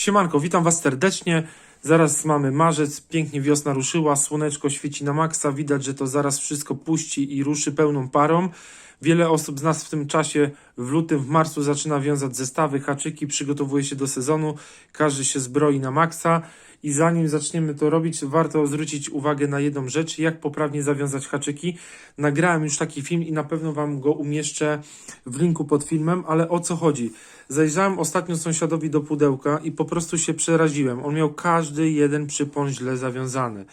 Siemanko, witam Was serdecznie. Zaraz mamy marzec, pięknie wiosna ruszyła, słoneczko świeci na maksa, widać, że to zaraz wszystko puści i ruszy pełną parą. Wiele osób z nas w tym czasie w lutym, w marcu zaczyna wiązać zestawy, haczyki, przygotowuje się do sezonu, każdy się zbroi na maksa i zanim zaczniemy to robić, warto zwrócić uwagę na jedną rzecz, jak poprawnie zawiązać haczyki. Nagrałem już taki film i na pewno Wam go umieszczę w linku pod filmem, ale o co chodzi? Zajrzałem ostatnio sąsiadowi do pudełka i po prostu się przeraziłem. On miał każdy jeden przypon źle zawiązany.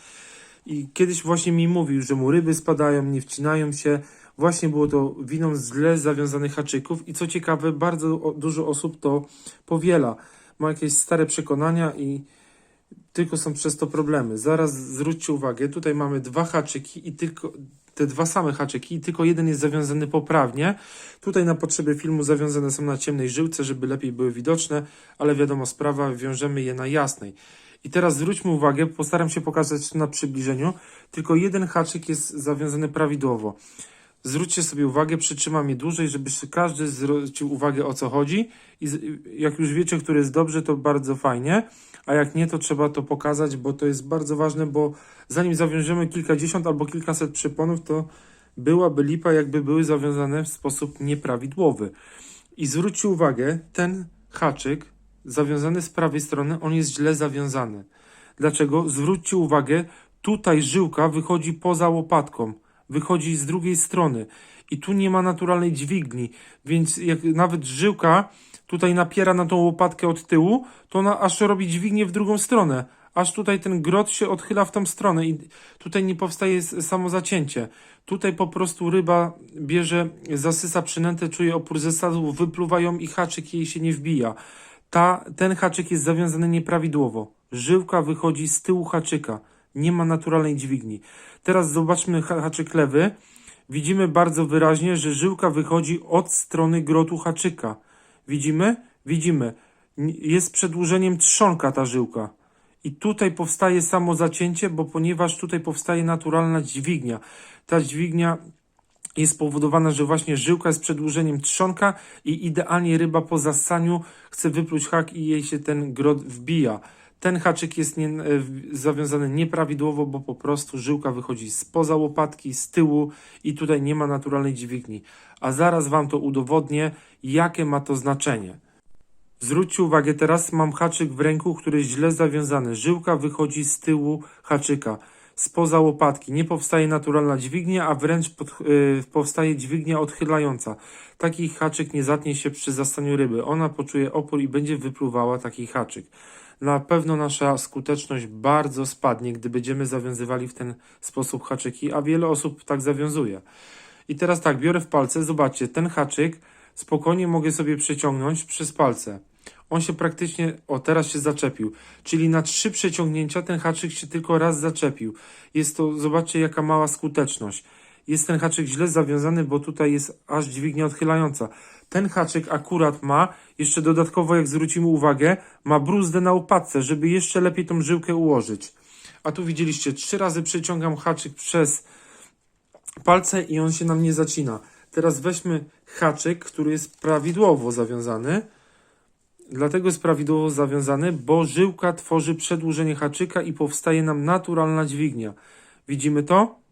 I kiedyś właśnie mi mówił, że mu ryby spadają, nie wcinają się. Właśnie było to winą źle zawiązanych haczyków i co ciekawe, bardzo dużo osób to powiela. Ma jakieś stare przekonania i tylko są przez to problemy. Zaraz zwróćcie uwagę, tutaj mamy dwa haczyki i tylko te dwa same haczyki tylko jeden jest zawiązany poprawnie. Tutaj na potrzeby filmu zawiązane są na ciemnej żyłce, żeby lepiej były widoczne, ale wiadomo sprawa, wiążemy je na jasnej. I teraz zwróćmy uwagę, postaram się pokazać to na przybliżeniu, tylko jeden haczyk jest zawiązany prawidłowo. Zwróćcie sobie uwagę, przytrzymam je dłużej, żeby się każdy zwrócił uwagę o co chodzi i jak już wiecie, który jest dobrze, to bardzo fajnie, a jak nie, to trzeba to pokazać, bo to jest bardzo ważne, bo zanim zawiążemy kilkadziesiąt albo kilkaset przyponów, to byłaby lipa, jakby były zawiązane w sposób nieprawidłowy. I zwróćcie uwagę, ten haczyk zawiązany z prawej strony, on jest źle zawiązany. Dlaczego? Zwróćcie uwagę, tutaj żyłka wychodzi poza łopatką, wychodzi z drugiej strony i tu nie ma naturalnej dźwigni, więc jak nawet żyłka tutaj napiera na tą łopatkę od tyłu, to ona aż robi dźwignię w drugą stronę, aż tutaj ten grot się odchyla w tą stronę i tutaj nie powstaje samo zacięcie. Tutaj po prostu ryba bierze, zasysa przynętę, czuje opór zesadów, wypluwają i haczyk jej się nie wbija. Ta, ten haczyk jest zawiązany nieprawidłowo. Żyłka wychodzi z tyłu haczyka. Nie ma naturalnej dźwigni. Teraz zobaczmy ha- haczyk lewy. Widzimy bardzo wyraźnie, że żyłka wychodzi od strony grotu haczyka. Widzimy? Widzimy. Jest przedłużeniem trzonka ta żyłka. I tutaj powstaje samo zacięcie, bo ponieważ tutaj powstaje naturalna dźwignia. Ta dźwignia jest spowodowana, że właśnie żyłka jest przedłużeniem trzonka i idealnie ryba po zassaniu chce wypluć hak i jej się ten grot wbija. Ten haczyk jest nie, e, zawiązany nieprawidłowo, bo po prostu żyłka wychodzi spoza łopatki, z tyłu i tutaj nie ma naturalnej dźwigni. A zaraz Wam to udowodnię, jakie ma to znaczenie. Zwróćcie uwagę, teraz mam haczyk w ręku, który jest źle zawiązany. Żyłka wychodzi z tyłu haczyka, spoza łopatki. Nie powstaje naturalna dźwignia, a wręcz pod, yy, powstaje dźwignia odchylająca. Taki haczyk nie zatnie się przy zastaniu ryby. Ona poczuje opór i będzie wypluwała taki haczyk. Na pewno nasza skuteczność bardzo spadnie, gdy będziemy zawiązywali w ten sposób haczyki, a wiele osób tak zawiązuje. I teraz tak, biorę w palce, zobaczcie, ten haczyk spokojnie mogę sobie przeciągnąć przez palce. On się praktycznie, o teraz się zaczepił, czyli na trzy przeciągnięcia ten haczyk się tylko raz zaczepił. Jest to, zobaczcie jaka mała skuteczność. Jest ten haczyk źle zawiązany, bo tutaj jest aż dźwignia odchylająca. Ten haczyk akurat ma, jeszcze dodatkowo jak zwrócimy uwagę, ma bruzdę na łopatce, żeby jeszcze lepiej tą żyłkę ułożyć. A tu widzieliście, trzy razy przeciągam haczyk przez palce i on się nam nie zacina. Teraz weźmy haczyk, który jest prawidłowo zawiązany. Dlatego jest prawidłowo zawiązany, bo żyłka tworzy przedłużenie haczyka i powstaje nam naturalna dźwignia. Widzimy to?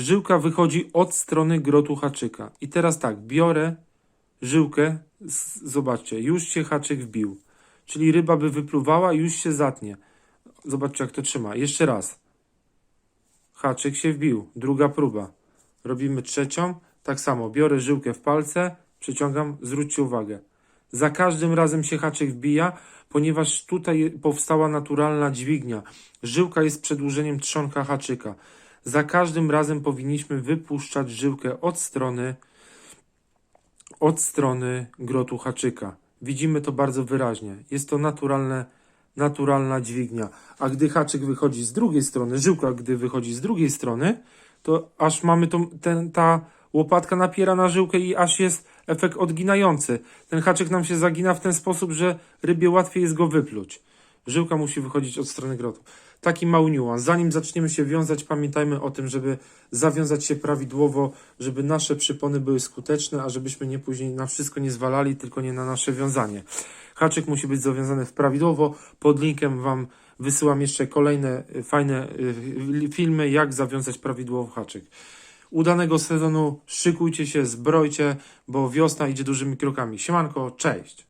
Żyłka wychodzi od strony grotu haczyka. I teraz tak, biorę żyłkę, zobaczcie, już się haczyk wbił. Czyli ryba by wypluwała już się zatnie. Zobaczcie jak to trzyma. Jeszcze raz. Haczyk się wbił. Druga próba. Robimy trzecią. Tak samo. Biorę żyłkę w palce, przyciągam. Zwróćcie uwagę. Za każdym razem się haczyk wbija, ponieważ tutaj powstała naturalna dźwignia. Żyłka jest przedłużeniem trzonka haczyka. Za każdym razem powinniśmy wypuszczać żyłkę od strony od strony grotu haczyka. Widzimy to bardzo wyraźnie. Jest to naturalne, naturalna dźwignia. A gdy haczyk wychodzi z drugiej strony, żyłka gdy wychodzi z drugiej strony, to aż mamy tą, ten, ta łopatka napiera na żyłkę i aż jest efekt odginający. Ten haczyk nam się zagina w ten sposób, że rybie łatwiej jest go wypluć. Żyłka musi wychodzić od strony grotu. Taki mały niuans. Zanim zaczniemy się wiązać, pamiętajmy o tym, żeby zawiązać się prawidłowo, żeby nasze przypony były skuteczne, a żebyśmy nie później na wszystko nie zwalali, tylko nie na nasze wiązanie. Haczyk musi być zawiązany w prawidłowo. Pod linkiem Wam wysyłam jeszcze kolejne y, fajne y, y, filmy, jak zawiązać prawidłowo haczyk udanego sezonu. Szykujcie się, zbrojcie, bo wiosna idzie dużymi krokami. Siemanko, cześć!